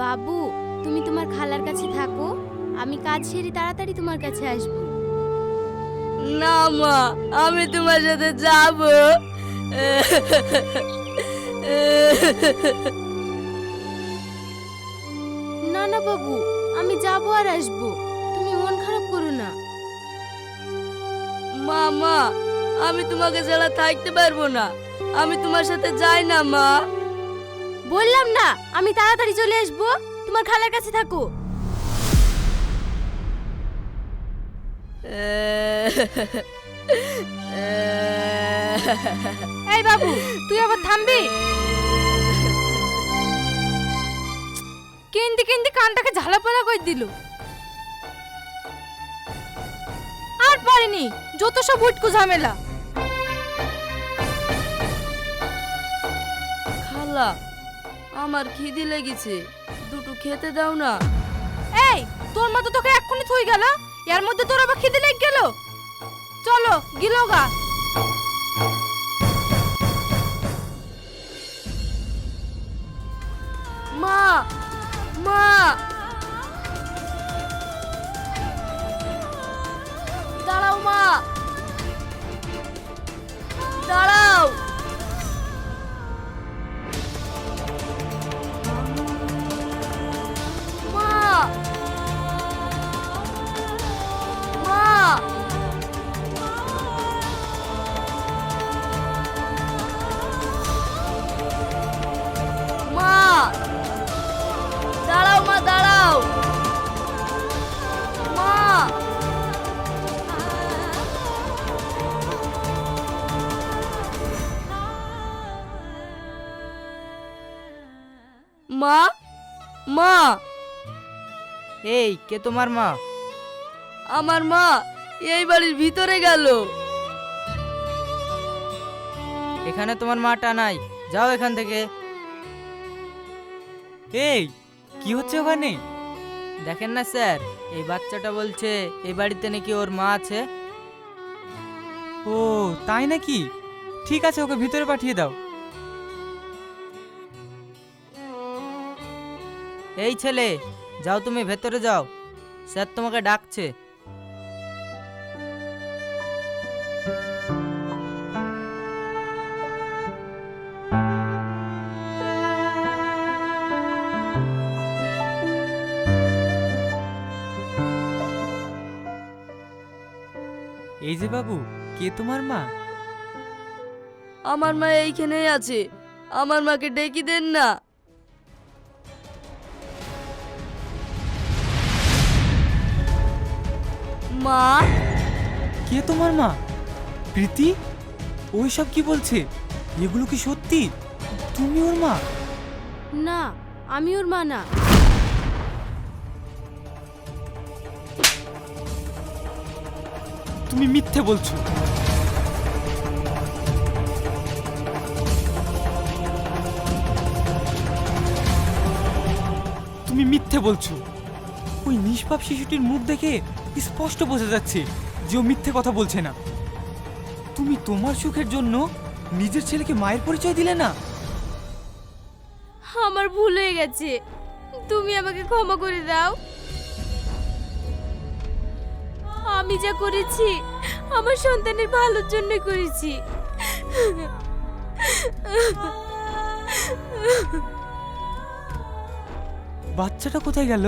বাবু তুমি তোমার খালার কাছে থাকো। আমি কাজ সেরে তাড়াতাড়ি তোমার কাছে আসব। না মা আমি তোমার সাথে যাব। না না বাবু আমি যাব আর আসব। তুমি মন খারাপ করো না। মা মা আমি তোমাকে ছাড়া থাকতে পারব না। আমি তোমার সাথে যাই না মা। বললাম না আমি তাড়াতাড়ি চলে আসব। তোমার খালার কাছে থাকো। এই বাবু তুই আবার থামবি? কেন্দি কেন্দি কানটাকে ঝালাপালা করে দিল। আর পারিনি যত সব উটকু ঝামেলা। খালা আমার খিদি লেগেছে। দুটো খেতে দাও না। এই, তোর মা তো তোকে এক্ষুনি থই গেল। এর মধ্যে তোর আবার খিদি লেগে গেল? চলো, গিলো গা। এই কে তোমার মা? আমার মা এই বাড়ির ভিতরে গেল। এখানে তোমার মাটা নাই। যাও এখান থেকে। এই কি হচ্ছে ওখানে? দেখেন না স্যার এই বাচ্চাটা বলছে এই বাড়িতে নাকি ওর মা আছে। ও তাই নাকি? ঠিক আছে ওকে ভিতরে পাঠিয়ে দাও। এই ছেলে যাও তুমি ভেতরে যাও। স্যার তোমাকে ডাকছে। এই যে বাবু কে তোমার মা? আমার মা এইখানেই আছে। আমার মাকে ডেকে দেন না। মা। কে তোমার মা? প্রীতি? ওই সব কি বলছে? এগুলো কি সত্যি? তুমি ওর মা? না আমি ওর মা না। তুমি মিথ্যে বলছো। তুমি মিথ্যে বলছো। ওই নিষ্পাপ শিশুটির মুখ দেখে স্পষ্ট বোঝা যাচ্ছে যে ও মিথ্যে কথা বলছে না। তুমি তোমার সুখের জন্য নিজের ছেলেকে মায়ের পরিচয় দিলে না? আমার ভুল হয়ে গেছে। তুমি আমাকে ক্ষমা করে দাও। আমি যা করেছি আমার সন্তানের ভালোর জন্যই করেছি। বাচ্চাটা কোথায় গেল?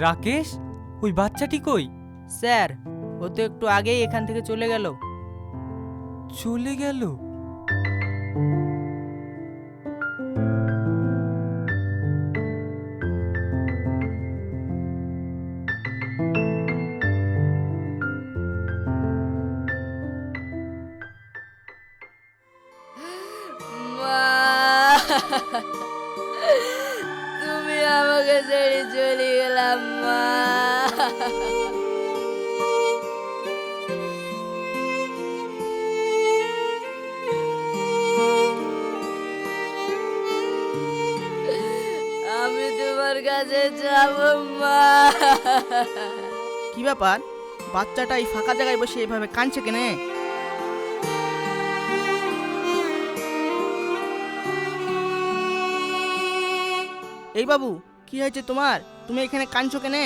রাকেশ ওই বাচ্চাটি কই? স্যার ও তো একটু আগেই এখান থেকে চলে গেল। চলে গেল? কাছে যাব মা। কি ব্যাপার? বাচ্চাটা এই ফাঁকা জায়গায় বসে এভাবে কাঁদছে কেনে? এই বাবু, কি হয়েছে তোমার? তুমি এখানে কাঁদছো কেনে?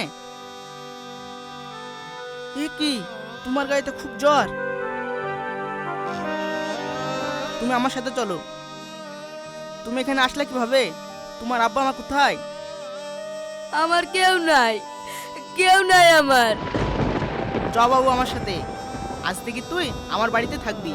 এ কি? তোমার গায়ে তো খুব জ্বর। তুমি আমার সাথে চলো। তুমি এখানে আসলে কীভাবে? তোমার আব্বা মা কোথায়? আমার কেউ নাই কেউ নাই আমার। চ বাবু আমার সাথে। আজ থেকে তুই আমার বাড়িতে থাকবি।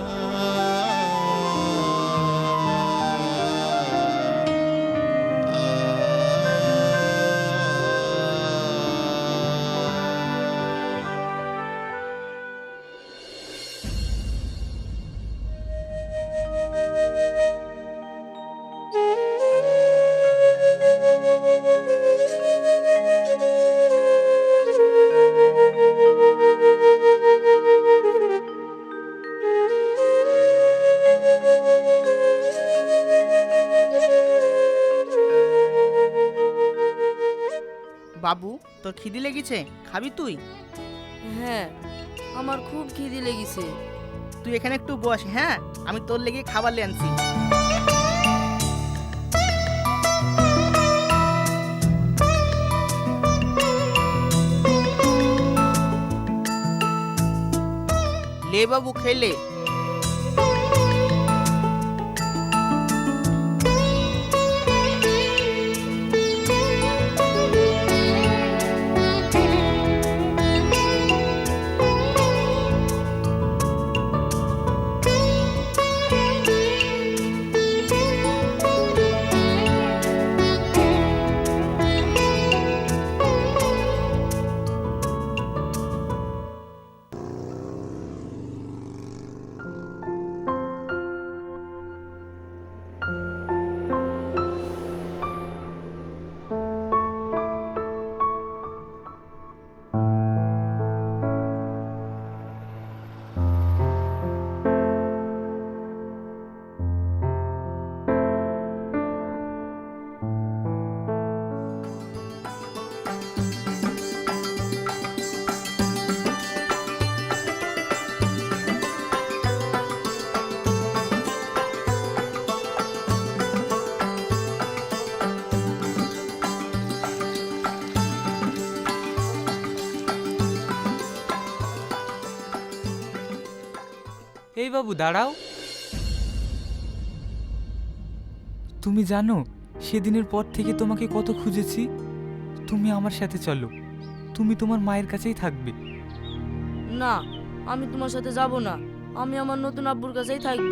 খিদি লেগেছে? খাবি তুই? হ্যাঁ আমার খুব খিদি লেগেছে। তুই এখানে একটু বস হ্যাঁ? আমি তোর লেগে খাবার নিয়ে আনছি। লে বাবু খেলে। এই বাবু দাঁড়াও। তুমি জানো সেদিনের পর থেকে তোমাকে কত খুঁজেছি। তুমি আমার সাথে চলো তুমি তোমার মায়ের কাছেই থাকবে। না আমি তোমার সাথে যাব না আমি আমার নতুন আব্বুর কাছেই থাকব।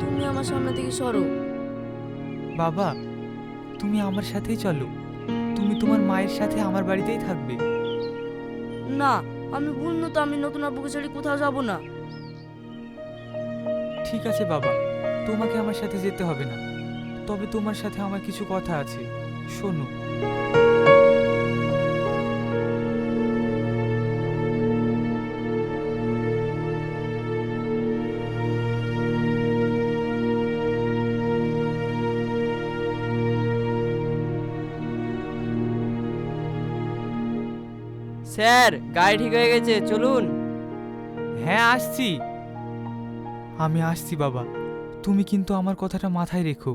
তুমি আমার সামনে থেকে সরো। বাবা তুমি আমার সাথেই চলো তুমি তোমার মায়ের সাথে আমার বাড়িতেই থাকবে। না আমি বলল তো আমি নতুন আব্বুকে ছেড়ে কোথাও যাব না। ঠিক আছে বাবা তোমাকে আমার সাথে যেতে হবে না। তবে তোমার সাথে আমার কিছু কথা আছে শোনো। স্যার গাড়ি ঠিক হয়ে গেছে চলুন। হ্যাঁ আসছি। আমি আসছি বাবা। তুমি কিন্তু আমার কথাটা মাথায় রেখো।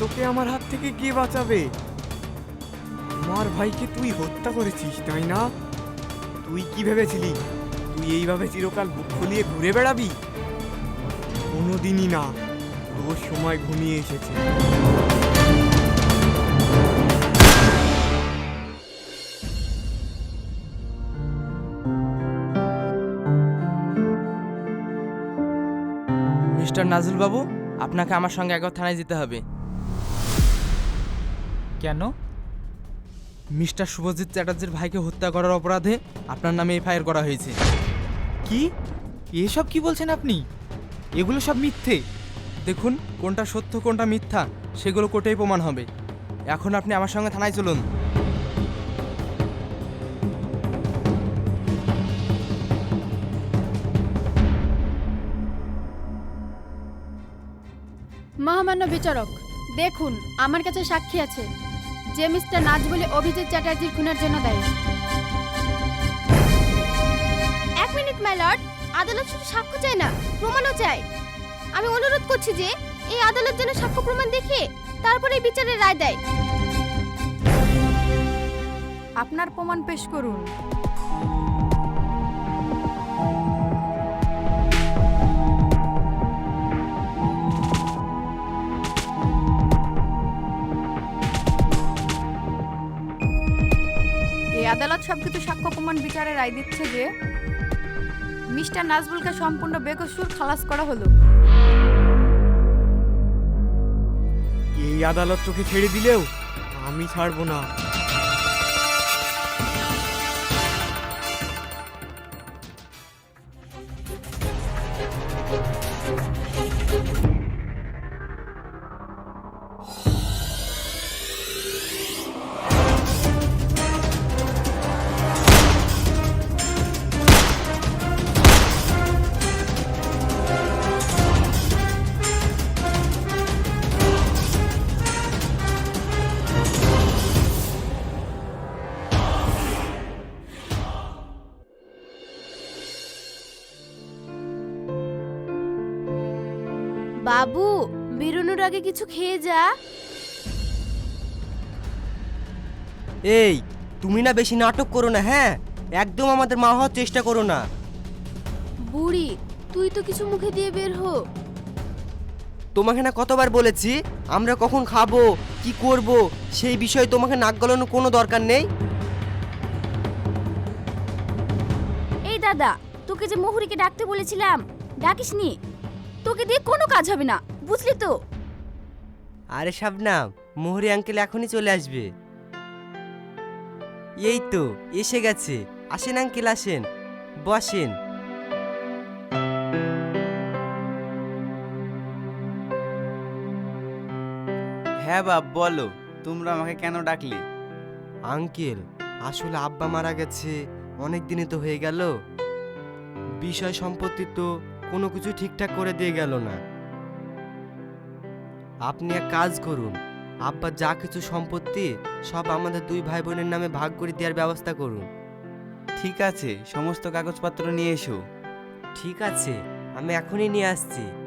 তোকে আমার হাত থেকে কে বাঁচাবে? আমার ভাইকে তুই হত্যা করেছিস, তাই না? তুই কি ভেবেছিলি? তুই এইভাবে চিরকাল বুক ফুলিয়ে ঘুরে বেড়াবি? কোনোদিনই না। তোর সময় ঘনিয়ে এসেছে। মিস্টার নাজুল বাবু আপনাকে আমার সঙ্গে একবার থানায় যেতে হবে। কেন? মিস্টার শুভজিৎ চ্যাটার্জির ভাইকে হত্যা করার অপরাধে আপনার নামে এফআইআর করা হয়েছে। কি? এসব কি বলছেন আপনি? এগুলো সব মিথ্যে। দেখুন কোনটা সত্য কোনটা মিথ্যা সেগুলো কোর্টেই প্রমাণ হবে। এখন আপনি আমার সঙ্গে থানায় চলুন। মহামান্য বিচারক দেখুন আমার কাছে সাক্ষী আছে। যে মিস্টার নাজ বলে অভিজিৎ চ্যাটার্জির খুনের জন্য দায়ী। এক মিনিট, মাই লর্ড। আদালত শুধু সাক্ষ্য চায় না, প্রমাণও চায়। আমি অনুরোধ করছি যে, এই আদালত যেন সাক্ষ্য প্রমাণ দেখে তারপরে বিচারের রায় দেয়। আপনার প্রমাণ পেশ করুন। আদালত সবকিছু সাক্ষ্য প্রমাণ বিচারে রায় দিচ্ছে যে মিস্টার নাজবুলকে সম্পূর্ণ বেকসুর খালাস করা হলো। এই আদালত তোকে ছেড়ে দিলেও আমি ছাড়বো না। আগে কিছু খেয়ে যা। এই তুমি না বেশি নাটক করো না হ্যাঁ? একদম আমাদের মা হওয়ার চেষ্টা করো না। বুড়ি তুই তো কিছু মুখে দিয়ে বের হো। তোমাকে না কতবার বলেছি আমরা কখন খাব কি করব সেই বিষয়ে তোমাকে নাক গলানোর কোনো দরকার নেই? এই দাদা তোকে যে মহুরিকে ডাকতে বলেছিলাম ডাকিসনি? তোকে দিয়ে কোনো কাজ হবে না বুঝলি তো? আরে শাবনাম মোহরি আঙ্কেল এখনই চলে আসবে। এই তো এসে গেছে। আসেন আঙ্কেল আসেন। বসেন। হ্যাঁ বাপ বলো তোমরা আমাকে কেন ডাকলে? আঙ্কেল আসলে আব্বা মারা গেছে অনেক দিনই তো হয়ে গেল। বিষয় সম্পত্তি তো কোনো কিছু ঠিকঠাক করে দিয়ে গেল না। আপনি এক কাজ করুন। আব্বা যা কিছু সম্পত্তি সব আমাদের দুই ভাই বোনের নামে ভাগ করে দেওয়ার ব্যবস্থা করুন। ঠিক আছে সমস্ত কাগজপত্র নিয়ে এসো। ঠিক আছে আমি এখনই নিয়ে আসছি।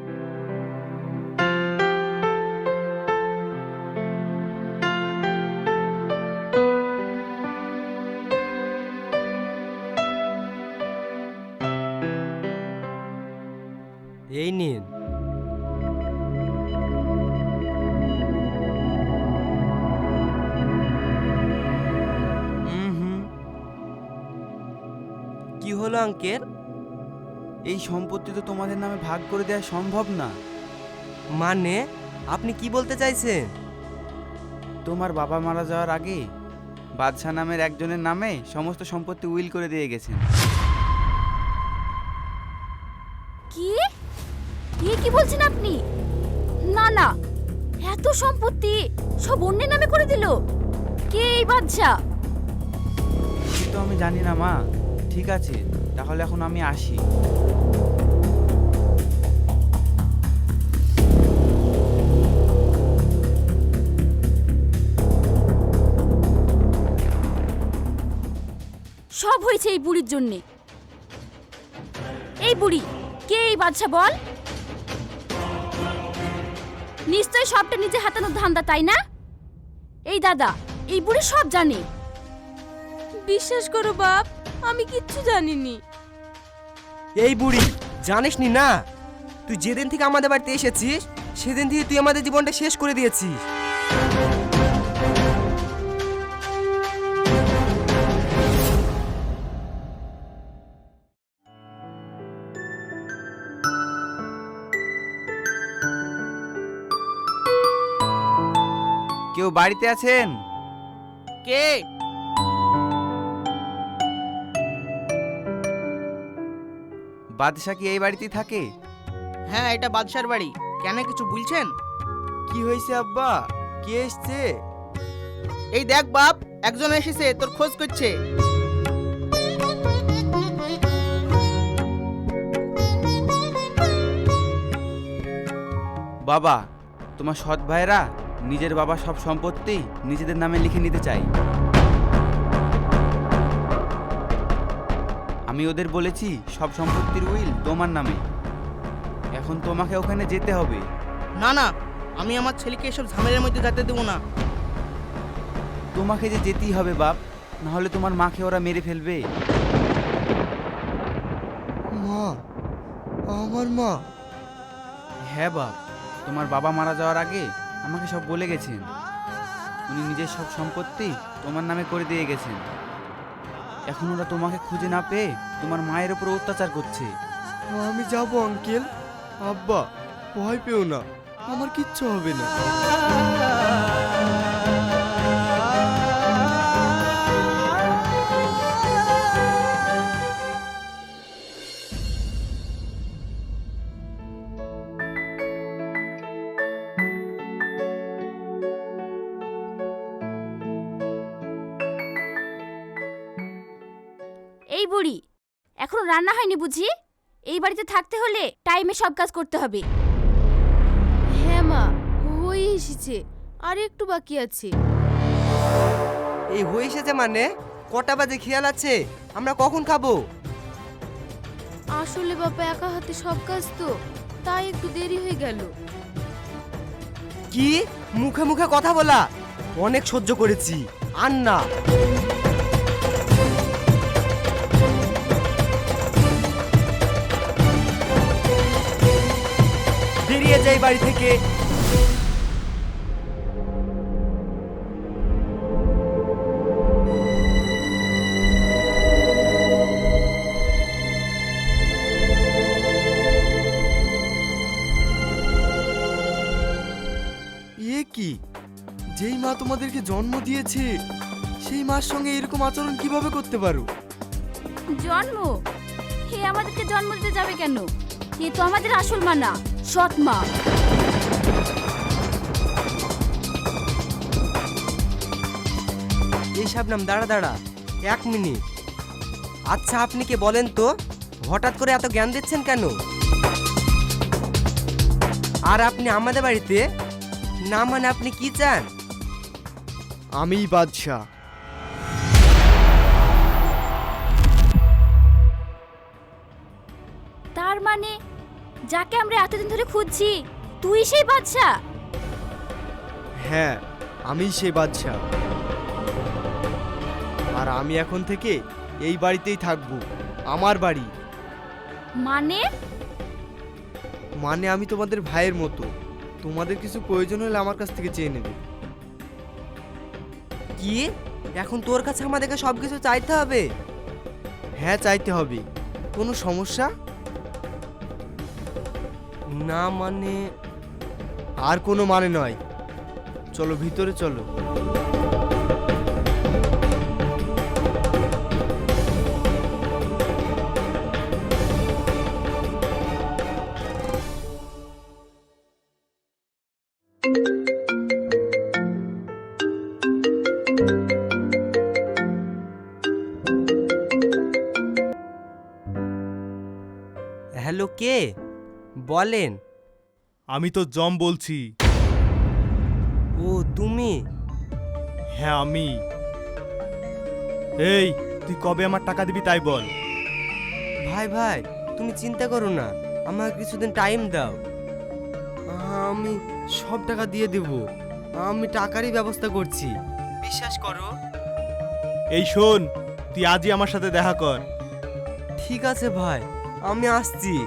হলো আঙ্কেল এই সম্পত্তি তো তোমাদের নামে ভাগ করে দেওয়া সম্ভব না। মানে? আপনি কি বলতে চাইছেন? তোমার বাবা মারা যাওয়ার আগে বাদশাহ নামের একজনের নামে সমস্ত সম্পত্তি উইল করে দিয়ে গেছেন। কি? এ কি বলছেন আপনি? না না এত সম্পত্তি সব অন্যের নামে করে দিল? কে এই বাচ্চা তো আমি জানি না মা। ঠিক আছে তাহলে এখন আমি আসি। সব হয়েছে এই বুড়ির জন্যে। এই বুড়ি কে এই বাচ্চা বল? নিশ্চয় সবটা নিজে হাতানোর ধান্দা তাই না? এই দাদা এই বুড়ি সব জানে। বিশ্বাস করো বাপ আমি কিচ্ছু জানিনি। এই বুড়ি জানিস নি না? তুই যেদিন থেকে আমাদের বাড়িতে এসেছিস সেদিন থেকে তুই আমাদের জীবনটা শেষ করে দিয়েছিস। কেউ বাড়িতে আছেন? কে? বাদশাহ কি এই বাড়িতেই থাকে? হ্যাঁ এটা বাদশার বাড়ি। কেন কিছু বলছেন? কি হয়েছে আব্বা? কে এসছে? এই দেখ বাপ একজন এসেছে তোর খোঁজ করছে। বাবা তোমার সৎ ভাইরা নিজের বাবার সব সম্পত্তি নিজেদের নামে লিখে নিতে চাই আমি ওদের বলেছি সব সম্পত্তির উইল তোমার নামে। এখন তোমাকে ওখানে যেতে হবে। না না আমি আমার ছেলেকে এসব ঝামেলার মধ্যে যেতে দেবো না। তোমাকে যে যেতেই হবে বাপ না হলে তোমার মাকে ওরা মেরে ফেলবে। মা আমার মা। হ্যাঁ বাপ তোমার বাবা মারা যাওয়ার আগে আমাকে সব বলে গেছেন। উনি নিজের সব সম্পত্তি তোমার নামে করে দিয়ে গেছেন। এখন ওরা তোমাকে খুঁজে না পেয়ে তোমার মায়ের উপর অত্যাচার করছে। আমি যাব অঙ্কেল আব্বা, ভয় পেও না। আমার কিচ্ছু হবে না। রান্না হয়নি বুঝি? এই বাড়িতে থাকতে হলে টাইমে সব কাজ করতে হবে। হ্যাঁ মা হয়ে এসেছে। আর একটু বাকি আছে। এই হয়ে এসেছে মানে? কটা বাজে খেয়াল আছে? আমরা কখন খাব? আসলে বাবা একা হাতে সব কাজ তো তাই একটু দেরি হয়ে গেল। কি? মুখে মুখে কথা বলা? অনেক সহ্য করেছি। আর না। যাই বাড়ি থেকে। এ কি? যেই মা তোমাদেরকে জন্ম দিয়েছে সেই মার সঙ্গে এরকম আচরণ কীভাবে করতে পারো? জন্ম? হে আমাদেরকে জন্ম দিতে যাবে কেন? এ তো আমাদের আসল মা না। সৎ মা এই নাম দাঁড়া দাঁড়া এক মিনিট। আচ্ছা আপনি কে বলেন তো? হঠাৎ করে এত জ্ঞান দিচ্ছেন কেন? আর আপনি আমাদের বাড়িতে? না মানে আপনি কি চান? আমি বাদশাহ। যাকে আমরা এতদিন ধরে খুঁজছি তুই সেই বাচ্চা হ্যাঁ আমি সেই বাদশাহ। আর আমি এখন থেকে এই বাড়িতেই থাকব আমার বাড়ি। মানে? মানে আমি তোমাদের ভাইয়ের মতো। তোমাদের কিছু প্রয়োজন হলে আমার কাছ থেকে চেয়ে নেবে। কি? এখন তোর কাছে আমাদেরকে সব কিছু চাইতে হবে? হ্যাঁ চাইতে হবে। কোনো সমস্যা? না মানে আর কোনো মানে নয়। চলো ভিতরে চলো। হ্যালো কে? বলেন। আমি তো জম বলছি। ও তুমি? হ্যাঁ আমি। এই তুই কবে আমার টাকা দিবি তাই বল। ভাই ভাই তুমি চিন্তা করো না। আমাকে কিছুদিন টাইম দাও। আমি সব টাকা দিয়ে দেব। আমি টাকারই ব্যবস্থা করছি। বিশ্বাস করো। এই শোন তুই আজই আমার সাথে দেখা কর। ঠিক আছে ভাই আমি আসছি।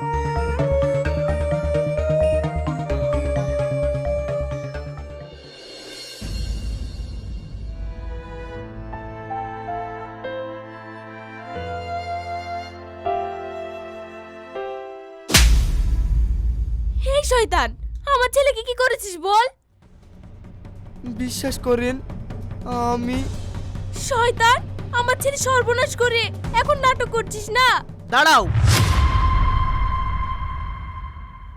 শয়তান! আমার ছেলেকে কি করেছিস বল? বিশ্বাস করেন আমি শয়তান! আমার ছেলে সর্বনাশ করে এখন নাটক করছিস না? দাঁড়াও!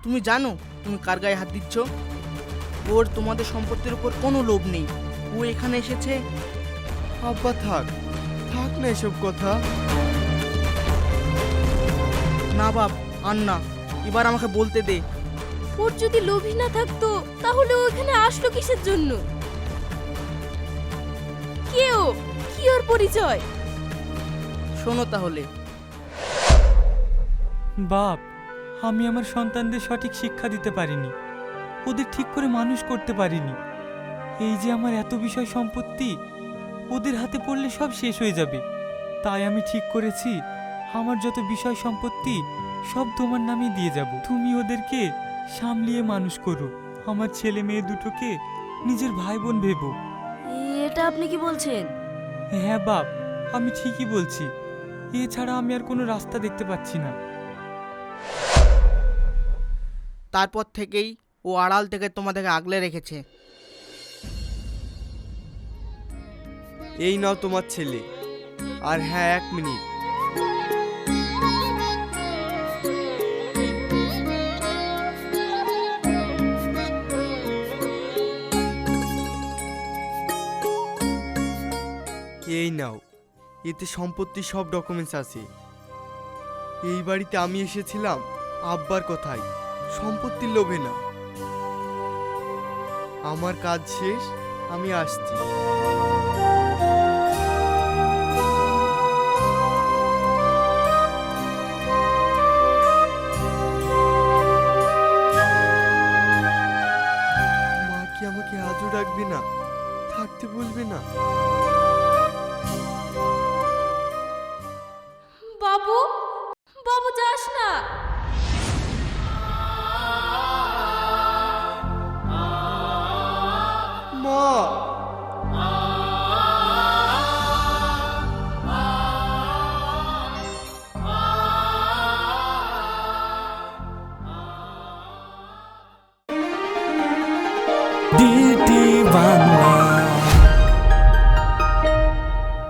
তুমি জানো তুমি কার গায়ে হাত দিচ্ছ? ওর তোমাদের সম্পত্তির উপর কোনো লোভ নেই। ও এখানে এসেছে। আব্বা থাক। থাক না এসব কথা। না বাপ আর না। এবার আমাকে বলতে দে। ওর যদি লোভী না থাকতো তাহলে ও এখানে আসলো কিসের জন্য? কে ও? কি ওর পরিচয়? শোনো তাহলে। বাপ আমি আমার সন্তানদের সঠিক শিক্ষা দিতে পারিনি। ওদের ঠিক করে মানুষ করতে পারিনি। এই যে আমার এত বিষয় সম্পত্তি ওদের হাতে পড়লে সব শেষ হয়ে যাবে। তাই আমি ঠিক করেছি আমার যত বিষয় সম্পত্তি সব তোমার নামে দিয়ে যাব। তুমি ওদেরকে সামলিয়ে মানুষ করো। আমার ছেলে মেয়ে দুটোকে নিজের ভাই বোন ভেবো। এটা আপনি কি বলছেন? হ্যাঁ বাপ আমি ঠিকই বলছি। এছাড়া আমি আর কোনো রাস্তা দেখতে পাচ্ছি না। তারপর থেকেই ও আড়াল থেকে তোমাদেরকে আগলে রেখেছে। এই নাও তোমার ছেলে। আর হ্যাঁ এক মিনিট। নাও, এতে সম্পত্তি সব ডকুমেন্টস আছে। এই বাড়িতে আমি এসেছিলাম আব্বার কথাই, সম্পত্তির লোভে না। আমার কাজ শেষ, আমি আসছি।